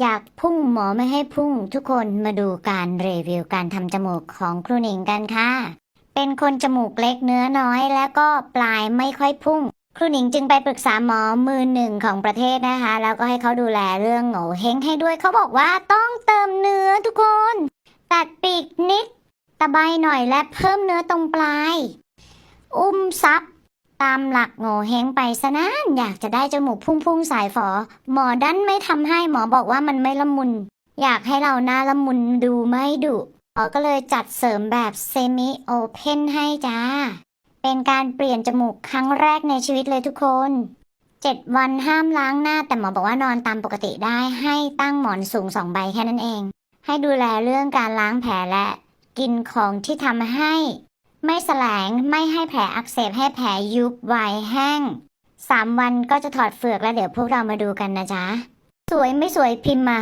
อยากพุ่งหมอไม่ให้พุ่งทุกคนมาดูการรีวิวการทำจมูกของครูหนิงกันค่ะ เป็นคนจมูกเล็กเนื้อน้อยแล้วก็ปลายไม่ค่อยพุ่ง ครูหนิงจึงไปปรึกษาหมอมือหนึ่งของประเทศนะคะ แล้วก็ให้เขาดูแลเรื่องโง่เฮงให้ด้วยเขาบอกว่าต้องเติมเนื้อทุกคน ตัดปีกนิด ตะไบหน่อยและเพิ่มเนื้อตรงปลาย อุ้มซับ ตามหลักโง่เฮงไปซะนานอยากจะได้จมูกพุ่งๆสายฝอ หมอดันไม่ทำให้หมอบอกว่ามันไม่ละมุน อยากให้เราหน้าละมุนดูไม่ดุหมอก็เลยจัดเสริมแบบเซมิโอเพนให้จ้า เป็นการเปลี่ยนจมูกครั้งแรกในชีวิตเลยทุกคนเจ็ดวันห้ามล้างหน้าแต่หมอบอกว่านอนตามปกติได้ให้ตั้งหมอนสูงสองใบแค่นั้นเอง ให้ดูแลเรื่องการล้างแผลและกินของที่ทำให้ ไม่แสลงไม่ให้แผลอักเสบให้แผลยุบไวแห้งสามวันก็จะถอดเฟือกแล้วเดี๋ยวพวกเรามาดูกันนะจ๊ะ สวยไม่สวยพิมพ์มา